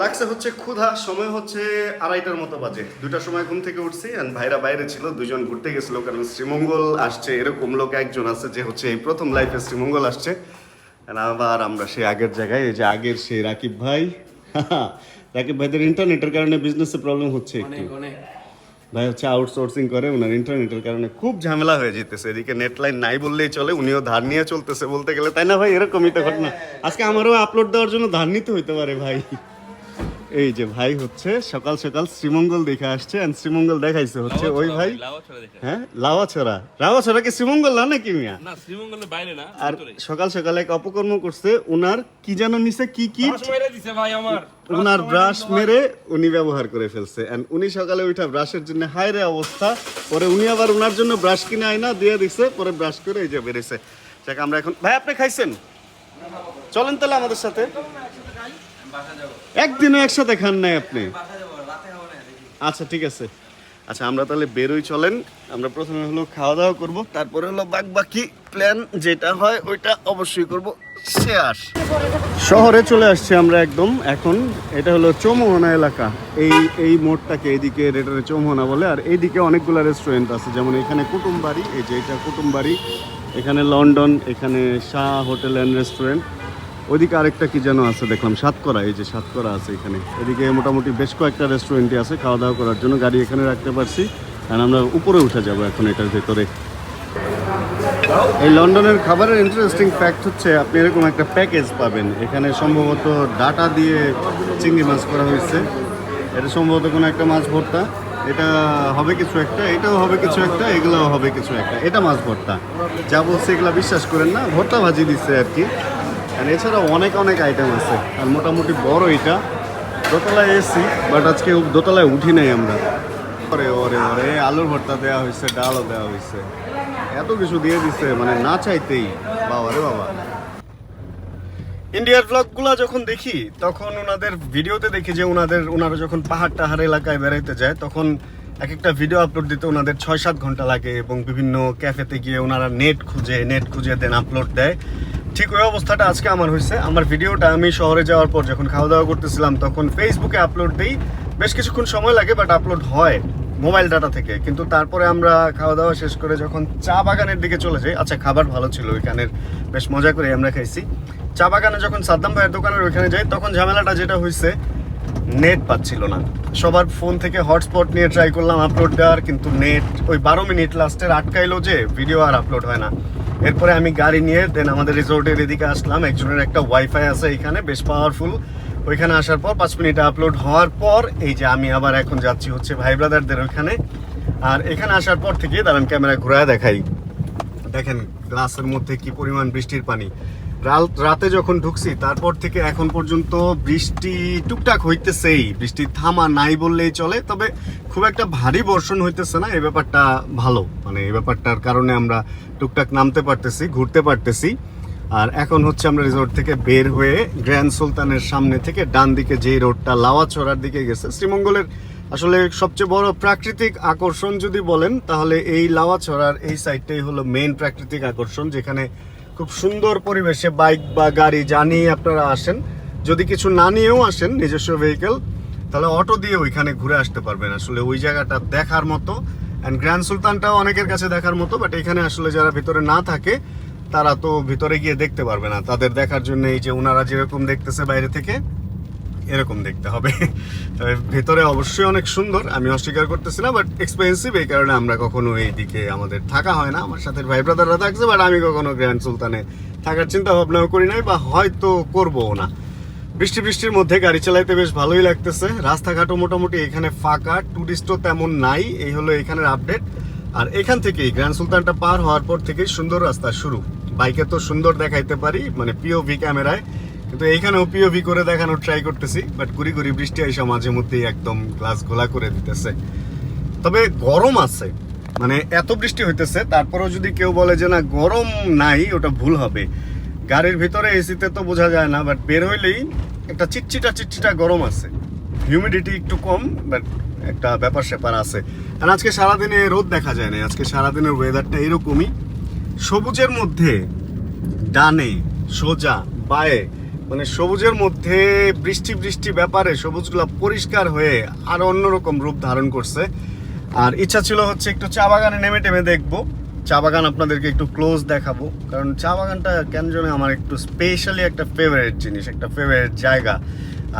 লাগছে হচ্ছে ক্ষুধা, সময় হচ্ছে আড়াইটার মতো বাজে। দুটার সময় ঘুম থেকে উঠছি অ্যান্ড ভাইরা বাইরে ছিল দুজন ঘুরতে গেছিল, কারণ শ্রীমঙ্গল আসছে, এরকম লোক একজন আছে যে হচ্ছে এই প্রথম লাইফে শ্রীমঙ্গল আসছে। আবার আমরা সেই আগের জায়গায়, এই যে আগের সেই রাকিব ভাই, রাকিব ভাইদের ইন্টারনেটের কারণে বিজনেসে প্রবলেম হচ্ছে একটু। ভাই হচ্ছে আউটসোর্সিং করে ওনার ইন্টারনেটের কারণে খুব ঝামেলা হয়ে যেতেছে এদিকে নেট লাইন নাই বললেই চলে উনিও ধার নিয়ে চলতেছে বলতে গেলে। তাই না ভাই? এরকমই তো ঘটনা। আজকে আমারও আপলোড দেওয়ার জন্য ধার নিতে হইতে পারে ভাই। এই যে ভাই হচ্ছে সকাল সকাল শ্রীমঙ্গল দেখে আসছে and শ্রীমঙ্গল দেখাইছে হচ্ছে ওই ভাই। হ্যাঁ লাওয়াছড়া। লাওয়াছড়া কি শ্রীমঙ্গল না নাকি মিয়া? না শ্রীমঙ্গলের বাইরে না আর সকাল সকাল এক অপকর্ম করছে উনার কি যেন নিছে কি কি সময়টা ভাই আমার। উনার ব্রাশ মেরে উনি ব্যবহার করে ফেলছে। এন্ড উনি সকালে উঠা ব্রাশের জন্য হায়রে অবস্থা। পরে উনি আবার উনার জন্য ব্রাশ কিনে আইনা দিয়ে দিছে পরে ব্রাশ করে এই যে বেরেছে যাক আমরা এখন ভাই আপনি খাইছেন? চলেন তাহলে আমাদের সাথে। একদিনও একসাথে খান নাই আপনি? আচ্ছা ঠিক আছে। আচ্ছা আমরা তাহলে বেরোই, চলেন। আমরা প্রথমে হলো খাওয়া দাওয়া করব, তারপরে হলো বাক বাকি প্ল্যান যেটা হয় ওইটা অবশ্যই করব। শেয়ার শহরে চলে আসছি আমরা একদম, এখন। এটা হলো চৌমোহনা এলাকা। এই এই মোড়টাকে এইদিকে রেটারে চৌমোহনা বলে, আর এইদিকে অনেকগুলো রেস্টুরেন্ট আছে। যেমন এখানে কুটুমবাড়ি, এই যে এটা কুটুমবাড়ি, এখানে লন্ডন, এখানে শাহ হোটেল অ্যান্ড রেস্টুরেন্ট ওইদিকে আরেকটা কি যেন আছে দেখলাম, সাতকরা, এই যে সাতকরা আছে এখানে। এদিকে মোটামুটি বেশ কয়েকটা রেস্টুরেন্টই আছে খাওয়া দাওয়া করার জন্য গাড়ি এখানে রাখতে পারছি। আর আমরা উপরে উঠে যাব এখন এটার ভেতরে। এই লন্ডনের খাবারের ইন্টারেস্টিং ফ্যাক্ট হচ্ছে, আপনি এরকম একটা প্যাকেজ পাবেন। এখানে সম্ভবত ডাটা দিয়ে চিংড়ি মাছ করা হয়েছে। এটা সম্ভবত কোনো একটা মাছ ভর্তা। এটা হবে কিছু একটা, এটাও হবে কিছু একটা, এগুলোও হবে কিছু একটা। এটা মাছ ভর্তা। যা বলছে এগুলো বিশ্বাস করেন না, ভর্তা ভাজি দিচ্ছে আর কি। আর এছাড়া অনেক অনেক আইটেম আছে। আর মোটামুটি বড় এটা। দোতলায় এসি বাট আজকে দোতলায় উঠি নাই আমরা। ওরে ওরে ওরে, আলুর ভর্তা দেওয়া হয়েছে ডালও দেওয়া হয়েছে এত কিছু দিয়ে দিছে মানে না চাইতেই। বাবা রে বাবা। ইন্ডিয়ার ব্লগগুলো যখন দেখি, তখন ওনাদের ভিডিওতে দেখি যে ওনাদের ওনারা যখন পাহাড় টাহাড় এলাকায় বেড়াইতে যায়, তখন এক একটা ভিডিও আপলোড দিতে ওনাদের ছয় সাত ঘণ্টা লাগে এবং বিভিন্ন ক্যাফেতে গিয়ে ওনারা নেট খুঁজে নেট খুঁজে দেন আপলোড দেয়। ঠিক ওই অবস্থাটা আজকে আমার হয়েছে। আমার ভিডিওটা আমি শহরে যাওয়ার পর যখন খাওয়া দাওয়া করতেছিলাম, তখন ফেসবুকে আপলোড দিই। বেশ কিছুক্ষণ সময় লাগে বাট আপলোড হয় মোবাইল ডাটা থেকে। কিন্তু তারপরে আমরা খাওয়া দাওয়া শেষ করে যখন চা বাগানের দিকে চলে যাই আচ্ছা খাবার ভালো ছিল ওইখানের, বেশ মজা করে আমরা খাইছি। চা বাগানে যখন সাদ্দাম ভাইয়ের দোকানের ওইখানে যাই, তখন ঝামেলাটা যেটা হয়েছে নেট পাচ্ছিল না। সবার ফোন থেকে হটস্পট নিয়ে ট্রাই করলাম আপলোড দেওয়ার, কিন্তু নেট ওই বারো মিনিট লাস্টের আটকাইলো যে ভিডিও আর আপলোড হয় না। এরপরে আমি গাড়ি নিয়ে দেন আমাদের রিসোর্টের এদিকে আসলাম। একজনের একটা ওয়াইফাই আছে এখানে, বেশ পাওয়ারফুল ওইখানে আসার পর পাঁচ মিনিট আপলোড হওয়ার পর, এই যে আমি আবার এখন যাচ্ছি হচ্ছে ভাই ব্রাদারদের ওইখানে। আর এখানে আসার পর থেকে দাঁড়ান ক্যামেরা ঘুরায় দেখাই। দেখেন গ্লাসের মধ্যে কি পরিমাণ বৃষ্টির পানি। রাতে যখন ঢুকছি, তারপর থেকে এখন পর্যন্ত বৃষ্টি টুকটাক হইতেছেই। বৃষ্টি থামা নাই বললেই চলে, তবে খুব একটা ভারী বর্ষণ হইতেছে না, এই ব্যাপারটা ভালো। মানে এই ব্যাপারটার কারণে আমরা টুকটাক নামতে পারতেছি, ঘুরতে পারতেছি। আর এখন হচ্ছে আমরা রিসোর্ট থেকে বের হয়ে গ্র্যান্ড সুলতানের সামনে থেকে ডান দিকে যে রোডটা লাওয়াছড়ার দিকে গেছে, শ্রীমঙ্গলের আসলে সবচেয়ে বড় প্রাকৃতিক আকর্ষণ যদি বলেন, তাহলে এই লাওয়াছড়ার এই সাইডটাই হলো মেন প্রাকৃতিক আকর্ষণ, যেখানে খুব সুন্দর পরিবেশে বাইক বা গাড়ি যা নিয়ে আপনারা আসেন, যদি কিছু না নিয়েও আসেন নিজস্ব ভেহিকেল তাহলে অটো দিয়ে ওইখানে ঘুরে আসতে পারবেন। আসলে ওই জায়গাটা দেখার মতো অ্যান্ড গ্র্যান্ড সুলতানটাও অনেকের কাছে দেখার মতো বাট এখানে আসলে যারা ভিতরে না থাকে, তারা তো ভিতরে গিয়ে দেখতে পারবে না। তাদের দেখার জন্য এই যে ওনারা যেরকম দেখতেছে বাইরে থেকে এরকম দেখতে হবে। তবে ভেতরে অবশ্যই অনেক সুন্দর আমি অস্বীকার করতেছি না বাট এক্সপেন্সিভ এই কারণে আমরা কখনো এই দিকে আমাদের থাকা হয় না। আমার সাথে ভাই ব্রাদাররা থাকছে বাট আমি কখনো গ্র্যান্ড সুলতানে থাকার চিন্তা ভাবনাও করি নাই, বা হয়তো করব না। বৃষ্টি বৃষ্টির মধ্যে গাড়ি চালাইতে বেশ ভালোই লাগতেছে। রাস্তাঘাটও মোটামুটি এখানে ফাঁকা টুরিস্টও তেমন নাই, এই হলো এখানের আপডেট আর এখান থেকেই গ্র্যান্ড সুলতানটা পার হওয়ার পর থেকেই সুন্দর রাস্তা শুরু। বাইকে তো সুন্দর দেখাইতে পারি মানে পিওভি ক্যামেরায়। কিন্তু এইখানে এইখানেও পিওভি করে দেখানোর ট্রাই করতেছি বাট গুড়ি গুড়ি বৃষ্টি এসে মাঝে মধ্যেই একদম গ্লাস ঘোলা করে দিতেছে। তবে গরম আছে মানে এত বৃষ্টি হইতেছে, তারপরেও যদি কেউ বলে যে না, গরম নাই, ওটা ভুল হবে। গাড়ির ভিতরে এসিতে তো বোঝা যায় না বাট বের হইলেই একটা চিটচিটা চিটচিটা গরম আছে। হিউমিডিটি একটু কম বাট একটা ব্যাপার স্যাপার আছে। আর আজকে সারাদিনে রোদ দেখা যায় না, আজকে সারাদিনের ওয়েদারটা এরকমই। সবুজের মধ্যে ডানে, সোজা, বায়ে মানে সবুজের মধ্যে বৃষ্টি বৃষ্টি ব্যাপারে সবুজগুলো পরিষ্কার হয়ে আরও অন্যরকম রূপ ধারণ করছে। আর ইচ্ছা ছিল হচ্ছে একটু চা বাগানে নেমে টেমে দেখব। চা বাগান আপনাদেরকে একটু ক্লোজ দেখাবো। কারণ চা বাগানটা কেন জানি আমার একটু স্পেশালি একটা ফেভারিট জিনিস, একটা ফেভারিট জায়গা।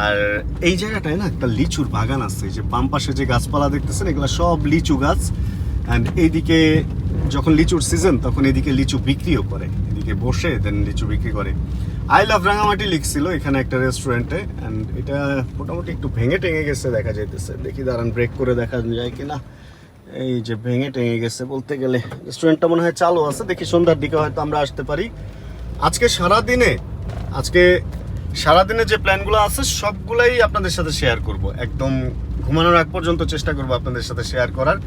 আর এই জায়গাটায় না একটা লিচুর বাগান আছে যে বাম পাশে যে গাছপালা দেখতেছেন, এগুলো সব লিচু গাছ। অ্যান্ড এইদিকে যখন লিচুর সিজন তখন এদিকে লিচু বিক্রিও করে। এদিকে বসে দেন লিচু বিক্রি করে। আই লাভ রাঙামাটি লিখছিল এখানে একটা রেস্টুরেন্টে অ্যান্ড এটা মোটামুটি একটু ভেঙে টেঙে গেছে দেখা যাইতেছে। দেখি দাঁড়ান ব্রেক করে দেখা যায় কি না এই যে ভেঙে টেঙে গেছে বলতে গেলে। রেস্টুরেন্টটা মনে হয় চালু আছে, দেখি সন্ধ্যার দিকে হয়তো আমরা আসতে পারি। আজকে সারা দিনে আজকে সারাদিনে যে প্ল্যানগুলো আছে, সবগুলাই আপনাদের সাথে শেয়ার করব। একদম ঘুমানোর আগ পর্যন্ত চেষ্টা করব আপনাদের সাথে শেয়ার করার।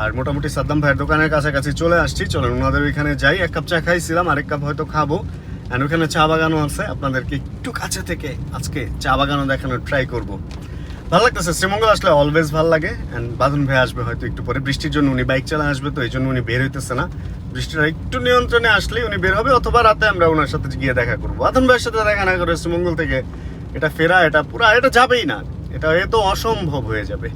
আর মোটামুটি সাদ্দাম ভাইয়ের দোকানের কাছাকাছি চলে আসছি। চলেন, ওনাদের ওইখানে যাই। এক কাপ চা খাইছিলাম, আরেক কাপ হয়তো খাব। আর ওখানে চা বাগানও আছে। আপনাদেরকে একটু কাছে থেকে আজকে চা বাগানও দেখানোর ট্রাই করব। ভালো লাগতেছে, শ্রীমঙ্গল আসলে অলওয়েজ ভালো লাগে। অ্যান্ড বাদন ভাই আসবে হয়তো একটু পরে। বৃষ্টির জন্য উনি বাইক চালা আসবে তো, এই জন্য উনি বের হইতেছে না। বৃষ্টিটা একটু নিয়ন্ত্রণে আসলেই উনি বের হবে, অথবা রাতে আমরা ওনার সাথে গিয়ে দেখা করব। বাদন ভাইয়ের সাথে দেখা না করে শ্রীমঙ্গল থেকে এটা ফেরা, এটা পুরা, এটা যাবেই না। এটা এ তো অসম্ভব হয়ে যাবে।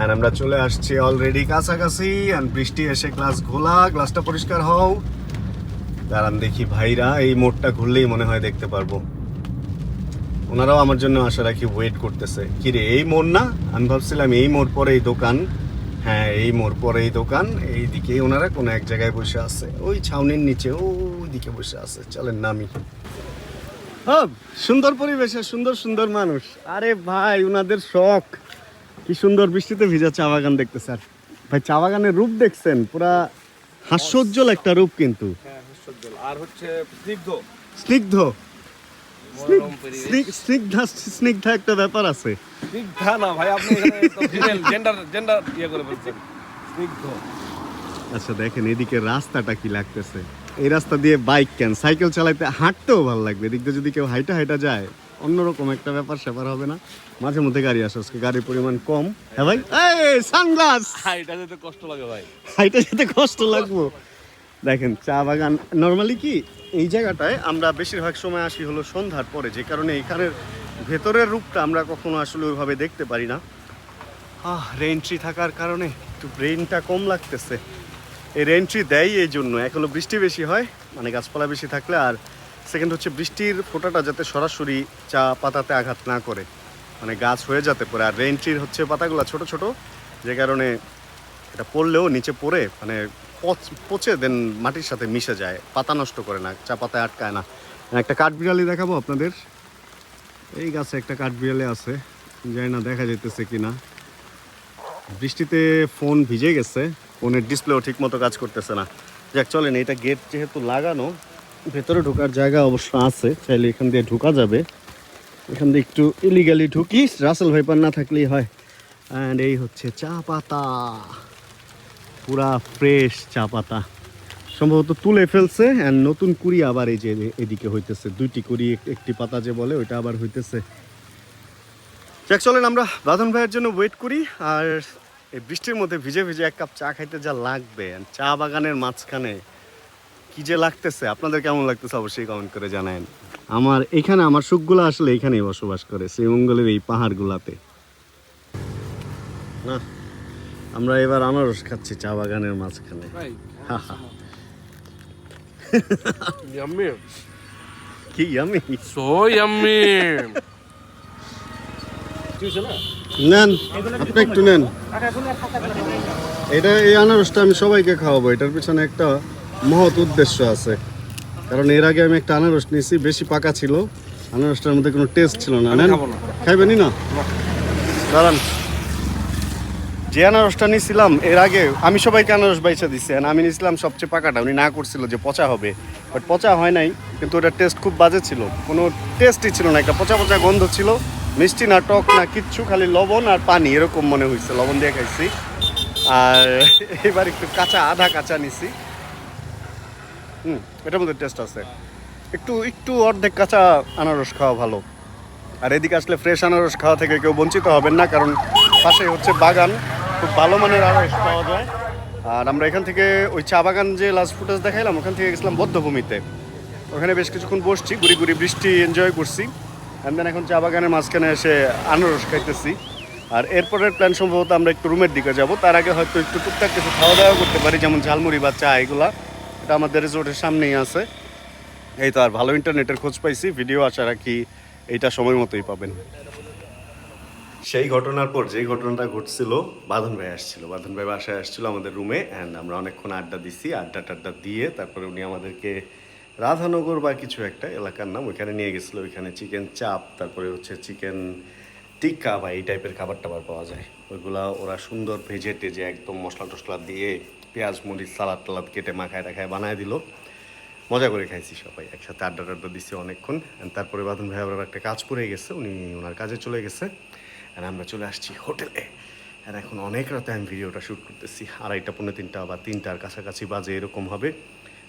আর আমরা চলে আসছি অলরেডি কাছাকাছি। আর বৃষ্টি এসে গ্লাস ঘোলা গ্লাসটা পরিষ্কার হও। দাঁড়ান দেখি ভাইরা এই মোড়টা ঘুরলেই মনে হয় দেখতে পারব। ওনারাও আমার জন্য আশা রাখি ওয়েট করতেছে। কিরে এই মোড় না? আমি ভাবছিলাম এই মোড় পরে এই দোকান। হ্যাঁ এই মোড় পরে এই দোকান। এইদিকে ওনারা কোনো এক জায়গায় বসে আছে। ওই ছাউনির নিচে ওই দিকে বসে আছে। চলেন নামি হ্যাঁ সুন্দর পরিবেশে, সুন্দর সুন্দর মানুষ। আরে ভাই ওনাদের শখ। কি সুন্দর বৃষ্টিতে ভিজা চা বাগান দেখতে স্যার ভাই, চা বাগানের রূপ দেখছেন? পুরা হাস্যোজ্জ্বল একটা রূপ কিন্তু। আর হচ্ছে স্নিগ্ধ। স্নিগ্ধ? মনোরম পরিবেশ। স্নিগ- স্নিগ্ধা স্নিগ্ধা একটা ব্যাপার আছে। স্নিগ্ধা না ভাই আপনি জেন্ডার জেন্ডার ইয়ে করে বলছেন। স্নিগ্ধ। আচ্ছা দেখেন এদিকে রাস্তাটা কি লাগতেছে। এই রাস্তা দিয়ে বাইক কেন? সাইকেল চালাইতে হাঁটতেও ভালো লাগবে। এদিক দিয়ে যদি কেউ হাইটা হাইটা যায় অন্যরকম একটা ব্যাপার স্যাপার হবে না। মাঝে মধ্যে গাড়ি আসে আজকে গাড়ির পরিমাণ কম। হ্যাঁ ভাই? এই সানগ্লাস! এটা যেতে কষ্ট লাগে ভাই। হাইটা যেতে কষ্ট লাগবো। দেখেন, চা বাগান নর্মালি কি, এই জায়গাটায় আমরা বেশিরভাগ সময় আসি হলো সন্ধ্যার পরে, যে কারণে এখানের ভেতরের রূপটা আমরা কখনো আসলে ওইভাবে দেখতে পারি না। আহ রেন্ট্রি থাকার কারণে একটু ব্রেনটা কম লাগতেছে। এই রেন্ট্রি দেয় এই জন্য। এক হলো বৃষ্টি বেশি হয় মানে গাছপালা বেশি থাকলে, আর সেকেন্ড হচ্ছে বৃষ্টির ফোঁটাটা যাতে সরাসরি চা পাতাতে আঘাত না করে। মানে গাছ হয়ে যেতে পারে আর রেন্ট্রির হচ্ছে পাতাগুলো ছোট ছোট, যে কারণে এটা পড়লেও নিচে পড়ে মানে পচ- দেন মাটির সাথে মিশে যায়, পাতা নষ্ট করে না, চা পাতায় আটকায় না। একটা কাঠবিড়ালি দেখাবো আপনাদের। এই গাছে একটা কাঠবিড়ালি আছে, জানি না দেখা যেতেছে কি না বৃষ্টিতে ফোন ভিজে গেছে, ফোনের ডিসপ্লেও ঠিক মতো কাজ করতেছে না। যাক, চলেন, এটা গেট যেহেতু লাগানো, ভেতরে ঢোকার জায়গা অবশ্য আছে, চাইলে এখান দিয়ে ঢোকা যাবে। এখান দিয়ে একটু ইলিগালি ঢুকি, রাসেল ভাইপার না থাকলেই হয়। অ্যান্ড এই হচ্ছে চা পাতা। পুরা ফ্রেশ চা পাতা। সম্ভবত তুলে ফেলছে অ্যান্ড নতুন কুড়ি আবার এই যে এদিকে হইতেছে। দুইটি কুড়ি, একটি পাতা যে বলে, ওইটা আবার হইতেছে। যাক, চলেন আমরা বাঁধন ভাইয়ের জন্য ওয়েট করি, আর এই বৃষ্টির মধ্যে ভিজে ভিজে এক কাপ চা খাইতে যা লাগবে চা বাগানের মাঝখানে কি যে লাগতেছে, আপনাদের কেমন লাগতেছে অবশ্যই কমেন্ট করে জানায়েন। আমার এখানে, আমার সুখগুলো আসলে এখানেই বসবাস করে, শ্রীমঙ্গলের এই পাহাড়গুলাতে। না। আমরা এবার আনারস খাচ্ছি চা বাগানের মাঝখানে। ইয়াম্মি কি আমি সো ইয়াম্মি নেন আপনি একটু নেন। এটা এই আনারসটা আমি সবাইকে খাওয়াবো এটার পিছনে একটা মহৎ উদ্দেশ্য আছে। কারণ এর আগে আমি একটা আনারস নিয়েছি বেশি পাকা ছিল। আনারসটার মধ্যে কোনো টেস্ট ছিল না। নেন। খাইবেনই না? দাঁড়ান। যে আনারসটা নিয়েছিলাম এর আগে আমি সবাইকে আনারস বাইচা দিচ্ছি আমি নিয়েছিলাম সবচেয়ে পাকাটা। উনি না করছিল যে পচা হবে বাট পচা হয় নাই, কিন্তু ওটার টেস্ট খুব বাজে ছিল। কোনো টেস্টই ছিল না, একটা পচা পচা গন্ধ ছিল, মিষ্টি না টক না কিচ্ছু, খালি লবণ আর পানি, এরকম মনে হয়েছে লবণ দিয়ে খাইছি। আর এবার একটু কাঁচা, আধা কাঁচা নিছি। হুম, এটার মধ্যে টেস্ট আছে। একটু একটু অর্ধেক কাঁচা আনারস খাওয়া ভালো। আর এদিকে আসলে ফ্রেশ আনারস খাওয়া থেকে কেউ বঞ্চিত হবেন না, কারণ পাশে হচ্ছে বাগান। খুব ভালো মানের আনারস পাওয়া যায়। আর আমরা এখান থেকে ওই চা বাগান যে লাস্ট ফুটেজ দেখাইলাম, ওখান থেকে গেছিলাম বদ্ধভূমিতে ওখানে বেশ কিছুক্ষণ বসছি, ঘুরি ঘুরি বৃষ্টি এনজয় করছি। অ্যান্ড দেন এখন চা বাগানের মাঝখানে এসে আনারস খাইতেছি। আর এরপরের প্ল্যান সম্ভবত আমরা একটু রুমের দিকে যাব। তার আগে হয়তো একটু টুকটাক কিছু খাওয়া দাওয়া করতে পারি, যেমন ঝালমুড়ি বা চা এগুলা। এটা আমাদের রিসোর্টের সামনেই আছে। এই তো আর ভালো ইন্টারনেটের খোঁজ পাইছি ভিডিও আশা রাখি এইটা সময় মতোই পাবেন। সেই ঘটনার পর যেই ঘটনাটা ঘটছিল, বাঁধন ভাই আসছিল। বাঁধন ভাই বাসায় আসছিল আমাদের রুমে অ্যান্ড আমরা অনেকক্ষণ আড্ডা দিছি। আড্ডা টাড্ডা দিয়ে তারপরে উনি আমাদেরকে রাধানগর বা কিছু একটা এলাকার নাম ওইখানে নিয়ে গেছিল। ওইখানে চিকেন চাপ, তারপরে হচ্ছে চিকেন টিক্কা বা এই টাইপের খাবার টাবার পাওয়া যায়। ওইগুলা ওরা সুন্দর ভেজে টেজে একদম মশলা টশলা দিয়ে পেঁয়াজ, মরিচ, সালাদ টালাদ কেটে মাখায় টাখায় বানায় দিল। মজা করে খাইছি সবাই। একসাথে আড্ডা টাড্ডা দিচ্ছি অনেকক্ষণ তারপরে বাদন ভাই আবার একটা কাজ পড়ে গেছে। উনি ওনার কাজে চলে গেছে। আর আমরা চলে আসছি হোটেলে। আর এখন অনেক রাতে আমি ভিডিওটা শ্যুট করতেছি। আড়াইটা, পৌনে তিনটা বা তিনটার কাছাকাছি বাজে এরকম হবে।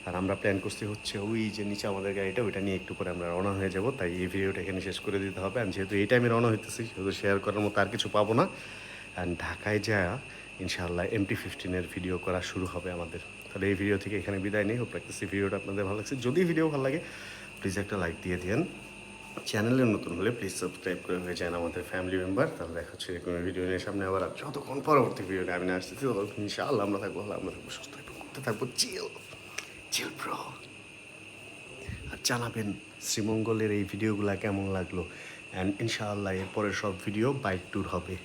আর আমরা প্ল্যান করছি হচ্ছে ওই যে নিচে আমাদের গাড়িটা, ওইটা নিয়ে একটু পরে আমরা রওনা হয়ে যাব। তাই এই ভিডিওটা এখানে শেষ করে দিতে হবে। আর যেহেতু এই টাইমে রওনা হইতেছি, সেহেতু শেয়ার করার মতো আর কিছু পাবো না। অ্যান্ড ঢাকায় যা ইনশাআল্লাহ এমটি ফিফটিনের ভিডিও করা শুরু হবে আমাদের। তাহলে এই ভিডিও থেকে এখানে বিদায় নেই। হোপ রাখতেছি ভিডিওটা আপনাদের ভালো লাগছে। যদি ভিডিও ভালো লাগে প্লিজ একটা লাইক দিয়ে দিন চ্যানেলে নতুন হলে প্লিজ সাবস্ক্রাইব করে হয়ে যান আমাদের ফ্যামিলি মেম্বার তাহলে দেখা হচ্ছে এরকম ভিডিও নিয়ে সামনে আবার। যতক্ষণ পরবর্তী ভিডিওটা আমি না আসতেছি, ততক্ষণ ইনশাআল্লাহ আমরা থাকব ভালো আমরা থাকব সুস্থ থাকব, করতে থাকব। চিল চিল ব্রো আর জানাবেন শ্রীমঙ্গলের এই ভিডিওগুলো কেমন লাগল। অ্যান্ড ইনশাআল্লাহ এরপরের সব ভিডিও বাইক ট্যুর হবে।